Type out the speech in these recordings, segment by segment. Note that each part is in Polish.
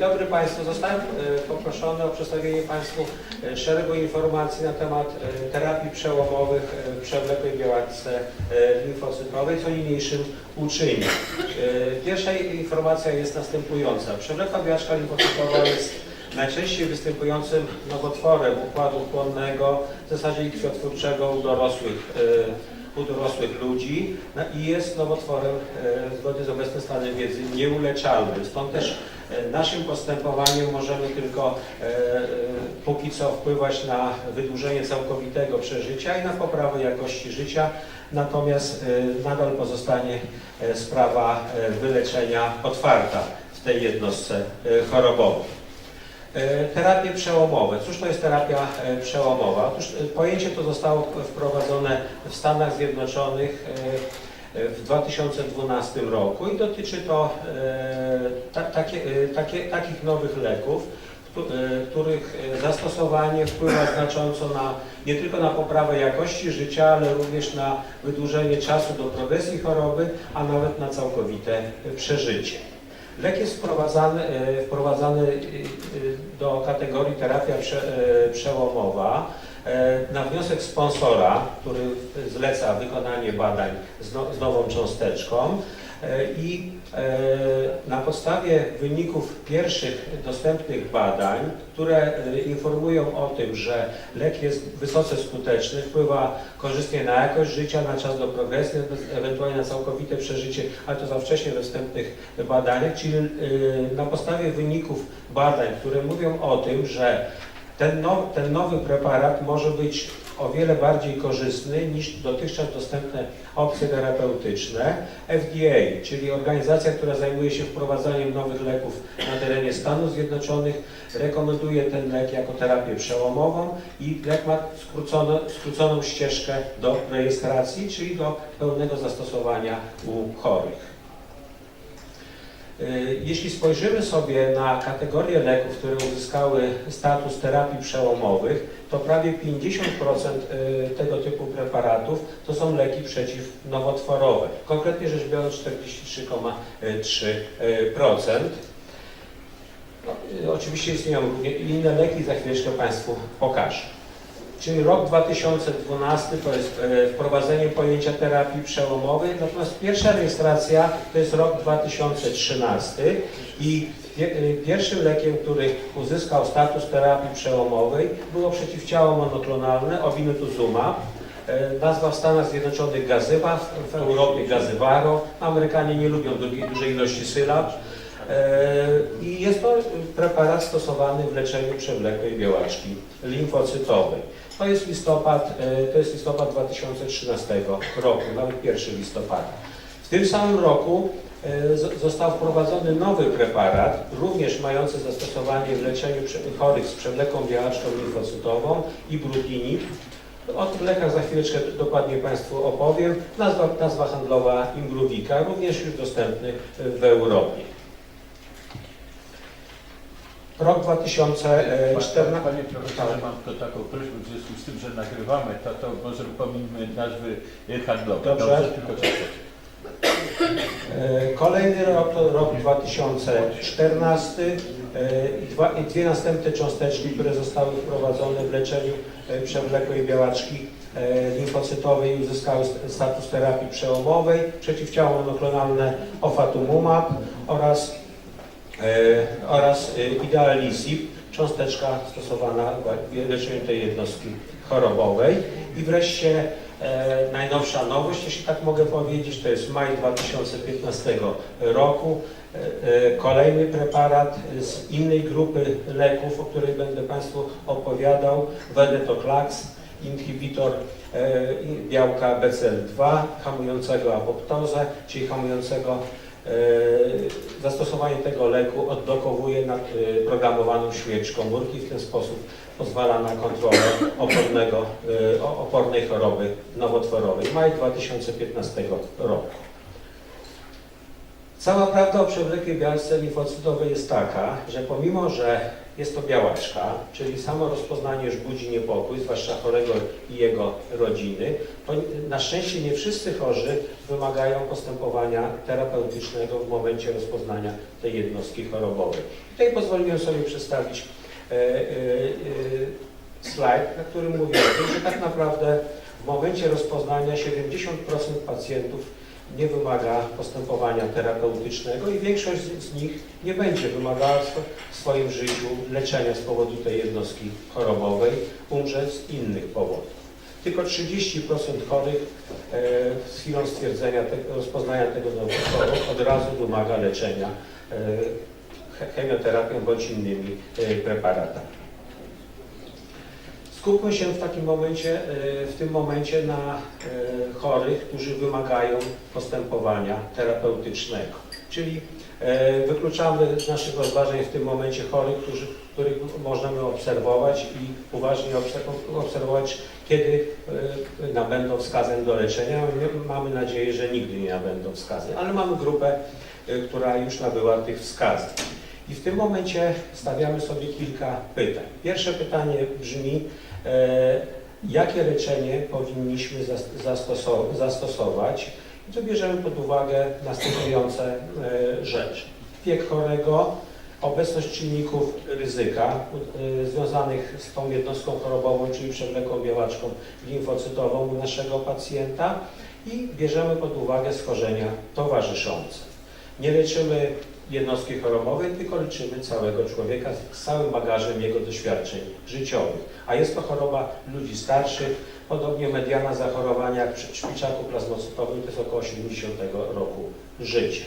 dobry Państwu. Zostałem e, poproszony o przedstawienie Państwu e, szeregu informacji na temat e, terapii przełomowych w przewlekłej białaczce limfocytowej, co niniejszym uczynię. Pierwsza informacja jest następująca. Przewlekła białaczka limfocytowa jest najczęściej występującym nowotworem układu chłonnego, w zasadzie krwiotwórczego u dorosłych u dorosłych ludzi no i jest nowotworem e, zgodnie z obecnym stanem wiedzy nieuleczalnym. Stąd też e, naszym postępowaniem możemy tylko e, póki co wpływać na wydłużenie całkowitego przeżycia i na poprawę jakości życia, natomiast nadal pozostanie sprawa wyleczenia otwarta w tej jednostce chorobowej. E, Terapie przełomowe. Cóż to jest terapia e, przełomowa? Otóż e, pojęcie to zostało wprowadzone w Stanach Zjednoczonych w 2012 roku i dotyczy to ta, takie, takie, takich nowych leków, któ- których zastosowanie wpływa znacząco na, nie tylko na poprawę jakości życia, ale również na wydłużenie czasu do progresji choroby, a nawet na całkowite przeżycie. Lek jest wprowadzany, e, wprowadzany e, e, do kategorii terapia prze, przełomowa. Na wniosek sponsora, który zleca wykonanie badań z, no, nową cząsteczką i e, na podstawie wyników pierwszych dostępnych badań, które e, informują o tym, że lek jest wysoce skuteczny, wpływa korzystnie na jakość życia, na czas do progresji, ewentualnie na całkowite przeżycie, ale to za wcześnie we wstępnych badaniach, czyli y, na podstawie wyników badań, które mówią o tym, że ten, now, ten nowy preparat może być o wiele bardziej korzystny niż dotychczas dostępne opcje terapeutyczne. FDA, czyli organizacja, która zajmuje się wprowadzaniem nowych leków na terenie Stanów Zjednoczonych, rekomenduje ten lek jako terapię przełomową i lek ma skróconą ścieżkę do rejestracji, czyli do pełnego zastosowania u chorych. Y, Jeśli spojrzymy sobie na kategorie leków, które uzyskały status terapii przełomowych, to prawie 50% y, tego typu preparatów to są leki przeciwnowotworowe. Konkretnie rzecz biorąc 43,3%. No, y, oczywiście istnieją inne leki, za chwileczkę Państwu pokażę. Czyli rok 2012 to jest e, wprowadzenie pojęcia terapii przełomowej, natomiast pierwsza rejestracja to jest rok 2013 i e, pierwszym lekiem, który uzyskał status terapii przełomowej było przeciwciało monoklonalne ovinutuzumab. E, Nazwa w Stanach Zjednoczonych gazywa, w- Europie gazywaro. Amerykanie nie lubią dużej ilości sylab. I jest to preparat stosowany w leczeniu przewlekłej białaczki limfocytowej. To jest listopad, e, to jest listopad 2013 roku, nawet 1 listopada. W tym samym roku e, został wprowadzony nowy preparat, również mający zastosowanie w leczeniu chorych z przewlekłą białaczką limfocytową i brutinib. O tych lekach za chwileczkę dokładnie Państwu opowiem. Nazwa, nazwa handlowa Imbruvika, również już dostępny w Europie. Rok 2014. Panie profesorze, mam to taką prośbę w związku z tym, że nagrywamy, to, to może pominmy nazwy handlowe. Dobrze. tylko czekać. E, Kolejny rok to rok 2014 e, i dwa, i dwie następne cząsteczki, które zostały wprowadzone w leczeniu e, przewlekłej białaczki e, limfocytowej i uzyskały st- status terapii przełomowej, przeciwciało monoklonalne ofatumumab oraz, e, oraz e, idealisib, cząsteczka stosowana w leczeniu tej jednostki chorobowej. I wreszcie E, najnowsza nowość, jeśli tak mogę powiedzieć, to jest maj 2015 roku. E, e, kolejny preparat z innej grupy leków, o której będę Państwu opowiadał, Venetoclax, inhibitor e, białka BCL2, hamującego apoptozę, czyli hamującego e, zastosowanie tego leku odblokowuje e, programowaną śmierć komórki, w ten sposób pozwala na kontrolę opornego, e, opornej choroby nowotworowej. Maj 2015 roku. Cała prawda o przewlekłej białce limfocytowej jest taka, że pomimo, że jest to białaczka, czyli samo rozpoznanie już budzi niepokój, zwłaszcza chorego i jego rodziny, na szczęście nie wszyscy chorzy wymagają postępowania terapeutycznego w momencie rozpoznania tej jednostki chorobowej. Tutaj pozwoliłem sobie przedstawić e, e, e, slajd, na którym mówię że tak naprawdę w momencie rozpoznania 70% pacjentów nie wymaga postępowania terapeutycznego i większość z nich nie będzie wymagała w swo- w swoim życiu leczenia z powodu tej jednostki chorobowej, umrze z innych powodów. Tylko 30% chorych e, z chwilą stwierdzenia, rozpoznania tego nowotworu od razu wymaga leczenia e, he- chemioterapią bądź innymi e, preparatami. Skupmy się w takim momencie, e, w tym momencie na e, chorych, którzy wymagają postępowania terapeutycznego. Czyli e, wykluczamy z naszych rozważań w tym momencie chorych, którzy, których możemy obserwować i uważnie obserw- obserwować, kiedy nabędą wskazań do leczenia. My Mamy nadzieję, że nigdy nie nabędą wskazań, ale mamy grupę, która już nabyła tych wskazań. I w tym momencie stawiamy sobie kilka pytań. Pierwsze pytanie brzmi, e, jakie leczenie powinniśmy zas- zastosow- zastosować? I tu bierzemy pod uwagę następujące e, rzeczy. Wiek chorego, obecność czynników ryzyka e, związanych z tą jednostką chorobową, czyli przewlekłą białaczką limfocytową u naszego pacjenta i bierzemy pod uwagę schorzenia towarzyszące. Nie leczymy jednostki chorobowej, tylko leczymy całego człowieka z całym bagażem jego doświadczeń życiowych. A jest to choroba ludzi starszych, podobnie mediana zachorowania przy szpiczaku plazmocytowym to jest około 70 roku życia.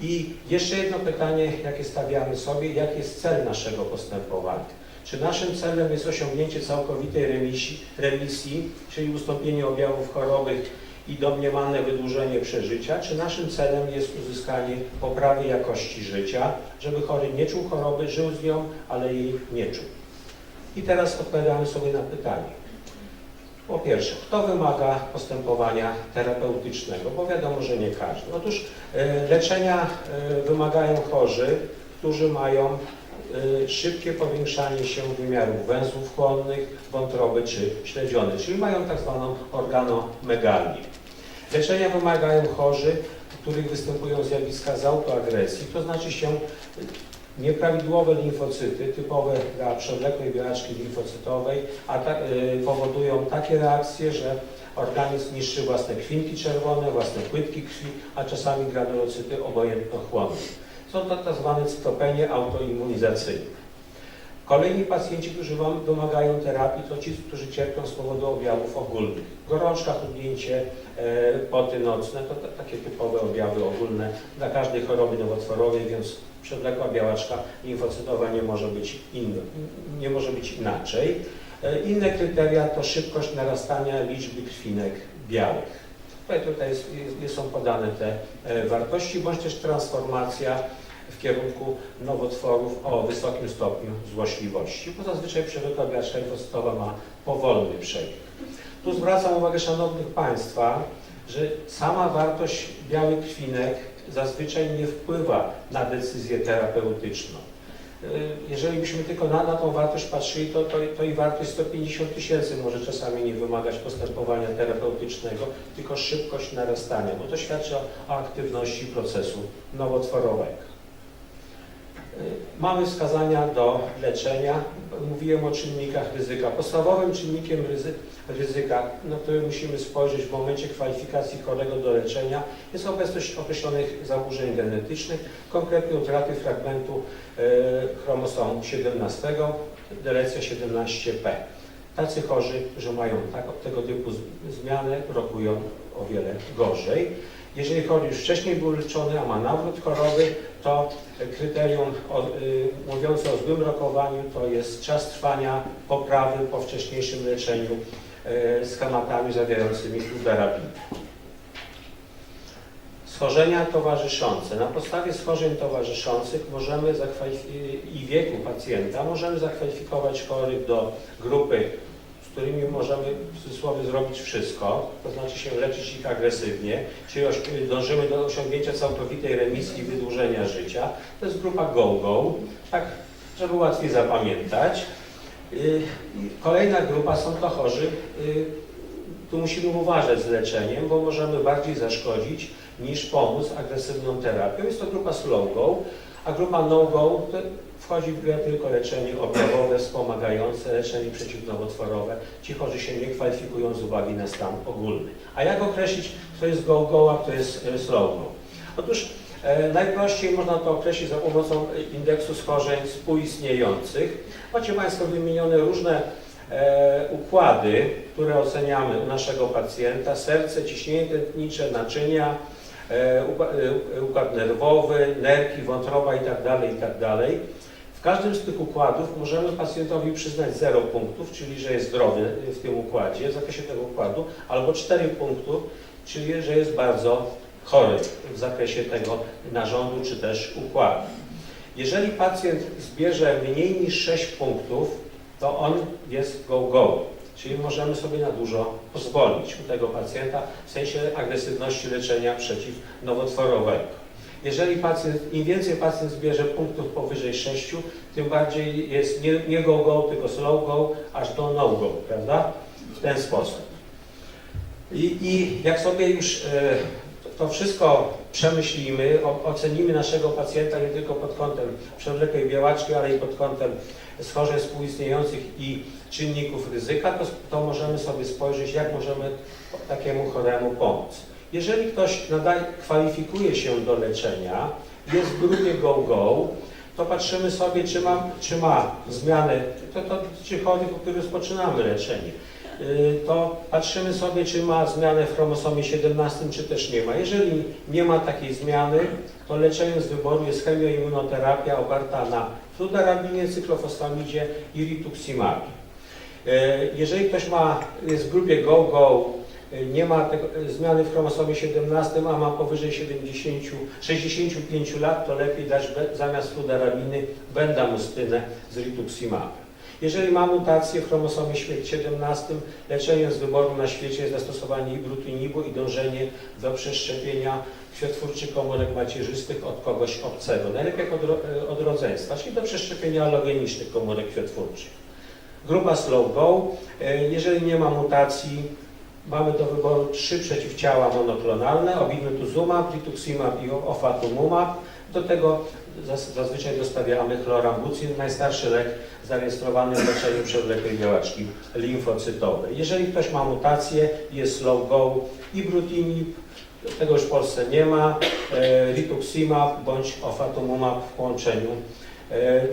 I jeszcze jedno pytanie, jakie stawiamy sobie, jaki jest cel naszego postępowania? Czy naszym celem jest osiągnięcie całkowitej remisji, remisji czyli ustąpienie objawów choroby i domniemane wydłużenie przeżycia, czy naszym celem jest uzyskanie poprawy jakości życia, żeby chory nie czuł choroby, żył z nią, ale jej nie czuł. I teraz odpowiadamy sobie na pytanie. Po pierwsze, kto wymaga postępowania terapeutycznego? Bo wiadomo, że nie każdy. Otóż e, leczenia e, wymagają chorzy, którzy mają e, szybkie powiększanie się wymiarów węzłów chłonnych, wątroby czy śledziony, czyli mają tak zwaną organomegalię. Leczenia wymagają chorzy, u których występują zjawiska z autoagresji, to znaczy się nieprawidłowe limfocyty typowe dla przewlekłej białaczki limfocytowej, a ta, y, powodują takie reakcje, że organizm niszczy własne kwinki czerwone, własne płytki krwi, a czasami granulocyty obojętnochłonne. Są to tak zwane cytopenie autoimmunizacyjne. Kolejni pacjenci, którzy wymagają terapii, to ci, którzy cierpią z powodu objawów ogólnych. Gorączka, chudnięcie, poty nocne, to ta- takie typowe objawy ogólne dla każdej choroby nowotworowej, więc przewlekła białaczka limfocytowa nie może być, inna, nie może być inaczej. E, Inne kryteria to szybkość narastania liczby krwinek białych. Tutaj, jest, jest, są podane te e, wartości, bądź też transformacja w kierunku nowotworów o wysokim stopniu złośliwości, bo zazwyczaj przewlekła białaczka limfocytowa ma powolny przebieg. Tu zwracam uwagę Szanownych Państwa, że sama wartość białych krwinek zazwyczaj nie wpływa na decyzję terapeutyczną. Y, Jeżeli byśmy tylko na, na tą wartość patrzyli, to, to, to i wartość 150 tysięcy może czasami nie wymagać postępowania terapeutycznego, tylko szybkość narastania, bo to świadczy o, o aktywności procesu nowotworowego. Y, Mamy wskazania do leczenia. Mówiłem o czynnikach ryzyka. Podstawowym czynnikiem ryzy, ryzyka, na który musimy spojrzeć w momencie kwalifikacji chorego do leczenia, jest obecność określonych zaburzeń genetycznych, konkretnie utraty fragmentu chromosomu 17, delecja 17p. Tacy chorzy, którzy mają tak, tego typu z- zmiany, rokują o wiele gorzej. Jeżeli chory już wcześniej był leczony, a ma nawrót choroby, to kryterium o, y, mówiące o złym rokowaniu to jest czas trwania poprawy po wcześniejszym leczeniu y, schematami zawierającymi fludarabinę. Schorzenia towarzyszące. Na podstawie schorzeń towarzyszących możemy i wieku pacjenta możemy zakwalifikować chorych do grupy z którymi możemy w cudzysłowie zrobić wszystko, to znaczy się leczyć ich agresywnie, czyli dążymy do osiągnięcia całkowitej remisji i wydłużenia życia. To jest grupa go-go, tak żeby łatwiej zapamiętać. Y, Kolejna grupa są to chorzy, y, tu musimy uważać z leczeniem, bo możemy bardziej zaszkodzić niż pomóc agresywną terapią. Jest to grupa slow-go, a grupa no-go wchodzi w grę tylko leczenie objawowe, wspomagające, leczenie przeciwnowotworowe. Ci chorzy się nie kwalifikują z uwagi na stan ogólny. A jak określić, kto jest go-go, a kto jest e, slow-go? Otóż e, najprościej można to określić za pomocą indeksu schorzeń współistniejących. Macie Państwo wymienione różne e, układy, które oceniamy u naszego pacjenta, serce, ciśnienie tętnicze, naczynia, e, e, układ nerwowy, nerki, wątroba itd., itd. W każdym z tych układów możemy pacjentowi przyznać 0 punktów, czyli że jest zdrowy w tym układzie, w zakresie tego układu, albo 4 punktów, czyli że jest bardzo chory w zakresie tego narządu czy też układu. Jeżeli pacjent zbierze mniej niż 6 punktów, to on jest go-go, czyli możemy sobie na dużo pozwolić u tego pacjenta w sensie agresywności leczenia przeciwnowotworowego. Jeżeli pacjent, im więcej pacjent zbierze punktów powyżej 6, tym bardziej jest nie, nie go-go, tylko slow-go, aż do no-go, prawda? W ten sposób. I, i jak sobie już e, to wszystko przemyślimy, ocenimy naszego pacjenta nie tylko pod kątem przewlekłej białaczki, ale i pod kątem schorzeń współistniejących i czynników ryzyka, to, to możemy sobie spojrzeć, jak możemy takiemu choremu pomóc. Jeżeli ktoś nadal kwalifikuje się do leczenia, jest w grupie go-go, to patrzymy sobie, czy ma, czy ma zmiany, to, to ci chorych, u których rozpoczynamy leczenie, to patrzymy sobie, czy ma zmianę w chromosomie 17, czy też nie ma. Jeżeli nie ma takiej zmiany, to leczeniem z wyboru jest chemioimmunoterapia oparta na fludarabinie, cyklofosfamidzie i rituximabie. Y, Jeżeli ktoś ma, jest w grupie go-go, y, nie ma tego, y, zmiany w chromosomie 17, a ma powyżej 70, 65 lat, to lepiej dać be, zamiast fludarabiny bendamustynę z rituximabem. Jeżeli ma mutację w chromosomie świe- 17, leczeniem z wyboru na świecie jest zastosowanie ibrutinibu i dążenie do przeszczepienia krwiotwórczych komórek macierzystych od kogoś obcego, najlepiej od, ro- od rodzeństwa, czyli do przeszczepienia alogenicznych komórek krwiotwórczych. Grupa slow go, e, jeżeli nie ma mutacji, mamy do wyboru trzy przeciwciała monoklonalne, obinutuzumab, rituximab i ofatumumab. Do tego zazwyczaj dostawiamy chlorambucin, najstarszy lek zarejestrowany w leczeniu przewlekłej białaczki limfocytowej. Jeżeli ktoś ma mutację, jest slow go, ibrutinib, tego już w Polsce nie ma, e, rituximab bądź ofatumumab w połączeniu e,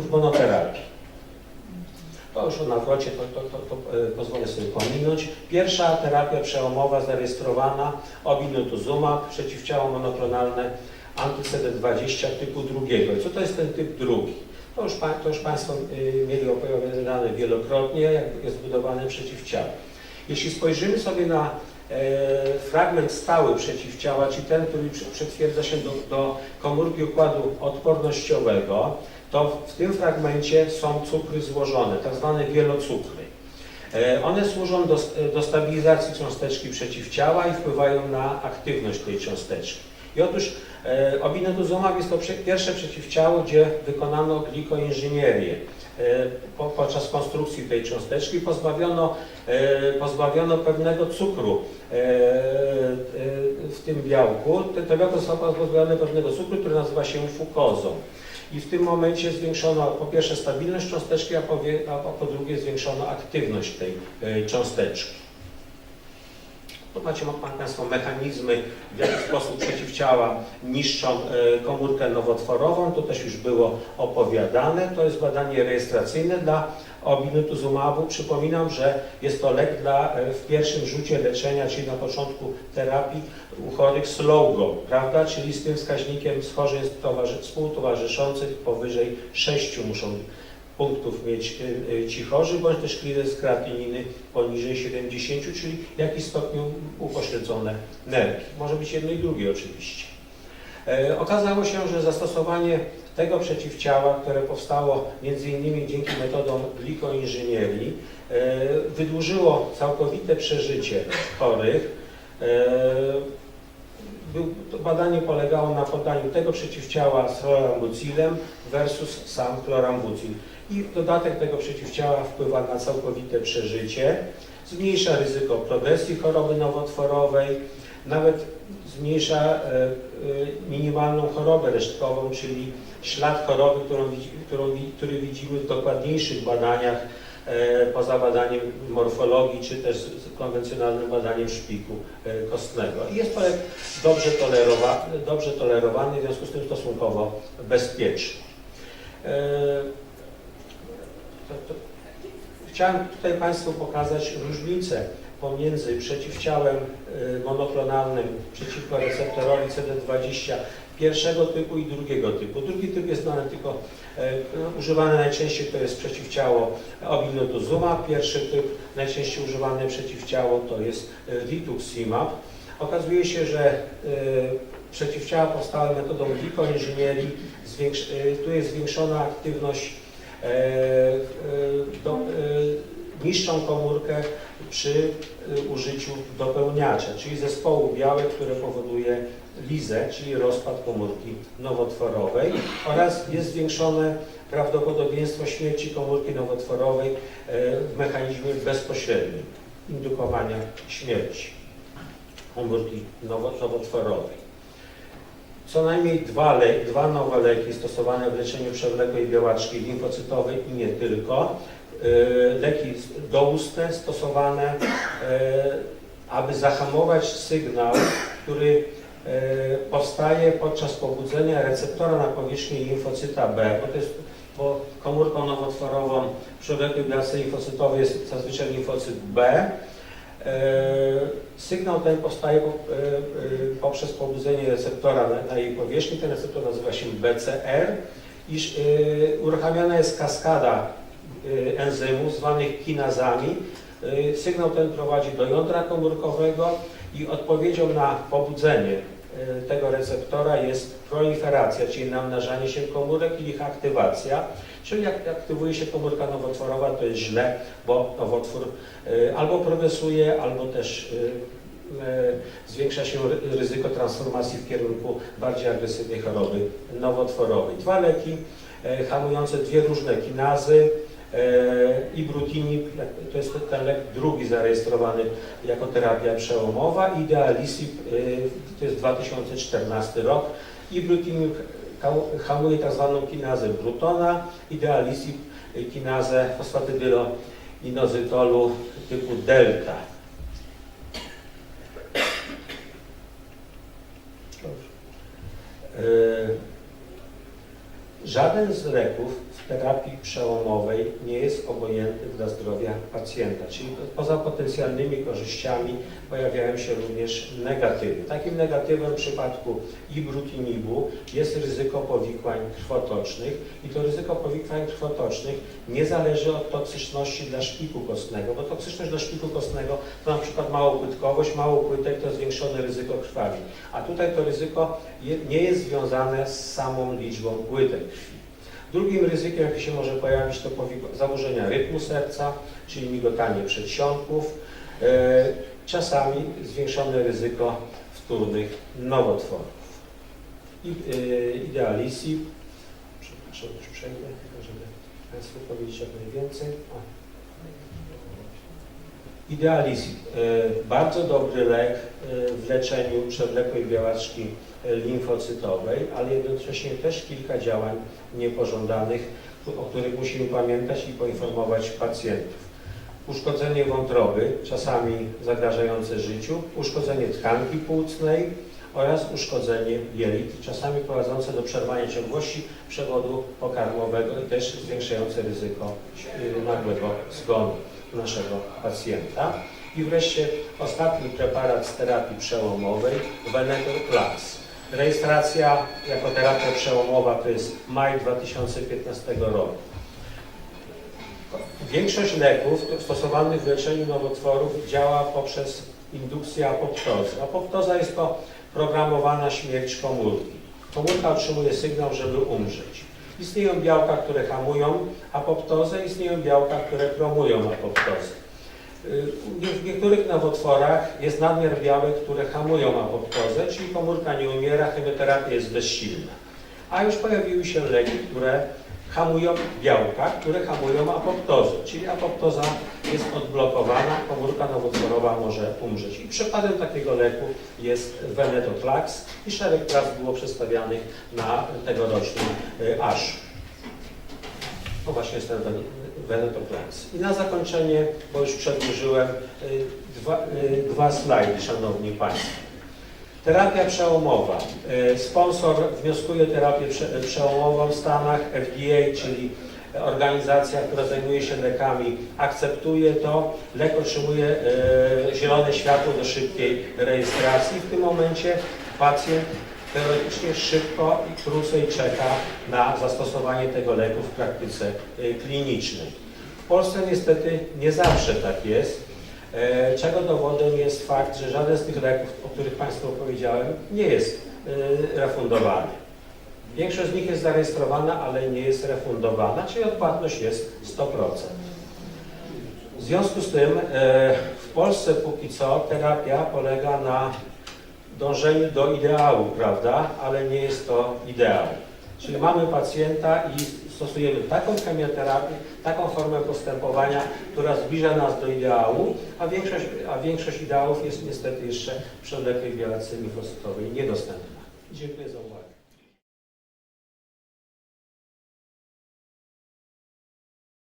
w monoterapii. To już o nawrocie, to, to, to, to e, pozwolę sobie pominąć. Pierwsza terapia przełomowa zarejestrowana, obinutuzumab, przeciwciało monoklonalne anty-CD20 typu drugiego. Co to jest ten typ drugi? To już, to już Państwo y, mieli opowiadane wielokrotnie, jak jest budowane przeciwciało. Jeśli spojrzymy sobie na e, fragment stały przeciwciała, czyli ten, który przytwierdza się do, do komórki układu odpornościowego, to w tym fragmencie są cukry złożone, tak zwane wielocukry. E, One służą do, do stabilizacji cząsteczki przeciwciała i wpływają na aktywność tej cząsteczki. I otóż e, obinutuzumab jest to prze, pierwsze przeciwciało, gdzie wykonano glikoinżynierię. E, po, podczas konstrukcji tej cząsteczki pozbawiono, e, pozbawiono pewnego cukru e, e, w tym białku. Te, te białko zostało pozbawione pewnego cukru, który nazywa się fukozą. I w tym momencie zwiększono po pierwsze stabilność cząsteczki, a po, a po drugie zwiększono aktywność tej e, cząsteczki. Tu macie ma- Państwo mechanizmy, w jaki sposób przeciwciała niszczą e, komórkę nowotworową. To też już było opowiadane. To jest badanie rejestracyjne dla obinutuzumabu. Przypominam, że jest to lek dla, e, w pierwszym rzucie leczenia, czyli na początku terapii u chorych slow go, prawda? Czyli z tym wskaźnikiem schorzeń towarzy, współtowarzyszących powyżej 6 muszą punktów mieć y, y, ci chorzy, bądź też klirens kreatyniny poniżej 70, czyli w jakiś stopniu upośledzone nerki. Może być jedno i drugie oczywiście. E, Okazało się, że zastosowanie tego przeciwciała, które powstało m.in. dzięki metodom glikoinżynierii, e, wydłużyło całkowite przeżycie chorych. E, badanie polegało na podaniu tego przeciwciała z chlorambucilem versus sam chlorambucil. I dodatek tego przeciwciała wpływa na całkowite przeżycie, zmniejsza ryzyko progresji choroby nowotworowej, nawet zmniejsza e, e, minimalną chorobę resztkową, czyli ślad choroby, którą, którą, który widzimy w dokładniejszych badaniach, poza badaniem morfologii, czy też konwencjonalnym badaniem szpiku e, kostnego. I jest to dobrze, tolerowa, dobrze tolerowany, w związku z tym stosunkowo bezpieczny. E, chciałem tutaj Państwu pokazać różnicę pomiędzy przeciwciałem monoklonalnym przeciwko receptorowi CD20 pierwszego typu i drugiego typu. Drugi typ jest znany tylko e, no, używany najczęściej to jest przeciwciało obilnotuzumab. Pierwszy typ najczęściej używane przeciwciało to jest e, rituximab. Okazuje się, że e, przeciwciała powstałe metodą glikoinżynierii, e, tu jest zwiększona aktywność e, e, do, niższą komórkę przy y, użyciu dopełniacza, czyli zespołu białek, które powoduje lizę, czyli rozpad komórki nowotworowej oraz jest zwiększone prawdopodobieństwo śmierci komórki nowotworowej e, w mechanizmie bezpośrednim indukowania śmierci komórki nowo- nowotworowej. Co najmniej dwa, le, dwa nowe leki stosowane w leczeniu przewlekłej białaczki limfocytowej i nie tylko. E, Leki doustne stosowane, e, aby zahamować sygnał, który e, powstaje podczas pobudzenia receptora na powierzchni limfocyta B, bo, to jest, bo komórką nowotworową przewlekłej białce limfocytowej jest zazwyczaj limfocyt B. Sygnał ten powstaje po- poprzez pobudzenie receptora na, jej powierzchni. Ten receptor nazywa się BCR, iż uruchamiana jest kaskada enzymów zwanych kinazami. E, Sygnał ten prowadzi do jądra komórkowego i odpowiedzią na pobudzenie e, tego receptora jest proliferacja, czyli namnażanie się komórek i ich aktywacja. Czyli jak aktywuje się komórka nowotworowa, to jest źle, bo nowotwór albo progresuje, albo też zwiększa się ry- ryzyko transformacji w kierunku bardziej agresywnej choroby nowotworowej. Dwa leki hamujące dwie różne kinazy, ibrutinib, jak- to jest ten lek drugi zarejestrowany jako terapia przełomowa, idealisib, e, to jest 2014 rok, ibrutinib hamuje tak zwaną kinazę Brutona, idealisib y, kinazę fosfatydyloinozytolu typu delta. Żaden z leków terapii przełomowej nie jest obojętny dla zdrowia pacjenta, czyli poza potencjalnymi korzyściami pojawiają się również negatywy. Takim negatywem w przypadku ibrutinibu jest ryzyko powikłań krwotocznych i to ryzyko powikłań krwotocznych nie zależy od toksyczności dla szpiku kostnego, bo toksyczność dla szpiku kostnego to na przykład małopłytkowość, mało płytek to zwiększone ryzyko krwawi, a tutaj to ryzyko nie jest związane z samą liczbą płytek. Drugim ryzykiem, jakie się może pojawić, to zaburzenia rytmu serca, czyli migotanie przedsionków, e, czasami zwiększone ryzyko wtórnych nowotworów. E, idealisib, przepraszam, już przejdę, żeby Państwu powiedzieć jak najwięcej. O. Idealisib, e, bardzo dobry lek e, w leczeniu przewlekłej białaczki e, limfocytowej, ale jednocześnie też kilka działań niepożądanych, o których musimy pamiętać i poinformować pacjentów. Uszkodzenie wątroby, czasami zagrażające życiu, uszkodzenie tkanki płucnej oraz uszkodzenie jelit, czasami prowadzące do przerwania ciągłości przewodu pokarmowego i też zwiększające ryzyko y, nagłego zgonu naszego pacjenta. I wreszcie ostatni preparat z terapii przełomowej, Venetor Plus. Rejestracja jako terapia przełomowa to jest maj 2015 roku. Większość leków stosowanych w leczeniu nowotworów działa poprzez indukcję apoptozy. Apoptoza jest to programowana śmierć komórki. komórka otrzymuje sygnał, żeby umrzeć. Istnieją białka, które hamują apoptozę, istnieją białka, które promują apoptozę. Y, W niektórych nowotworach jest nadmiar białek, które hamują apoptozę, czyli komórka nie umiera, chemioterapia jest bezsilna. A już pojawiły się leki, które hamują białka, które hamują apoptozę, czyli apoptoza jest odblokowana, komórka nowotworowa może umrzeć. I przykładem takiego leku jest Venetoclax i szereg prac było przedstawianych na tegorocznym ASH. No właśnie jest ten Ven- Venetoclax. I na zakończenie, bo już przedłużyłem, y, dwa, y, dwa slajdy, Szanowni Państwo. Terapia przełomowa. Y, Sponsor wnioskuje terapię prze, przełomową w Stanach, FDA, czyli organizacja, która zajmuje się lekami, akceptuje to. Lek otrzymuje y, zielone światło do szybkiej rejestracji. W tym momencie pacjent teoretycznie szybko i krócej czeka na zastosowanie tego leku w praktyce klinicznej. W Polsce niestety nie zawsze tak jest. E, Czego dowodem jest fakt, że żaden z tych leków, o których Państwu opowiedziałem, nie jest e, refundowany. Większość z nich jest zarejestrowana, ale nie jest refundowana, czyli odpłatność jest 100%. W związku z tym e, w Polsce póki co terapia polega na dążeniu do ideału, prawda, ale nie jest to ideał. Czyli mamy pacjenta i stosujemy taką chemioterapię, taką formę postępowania, która zbliża nas do ideału, a większość, a większość ideałów jest niestety jeszcze przy przewlekłej białce limfocytowej niedostępna. Dziękuję za uwagę.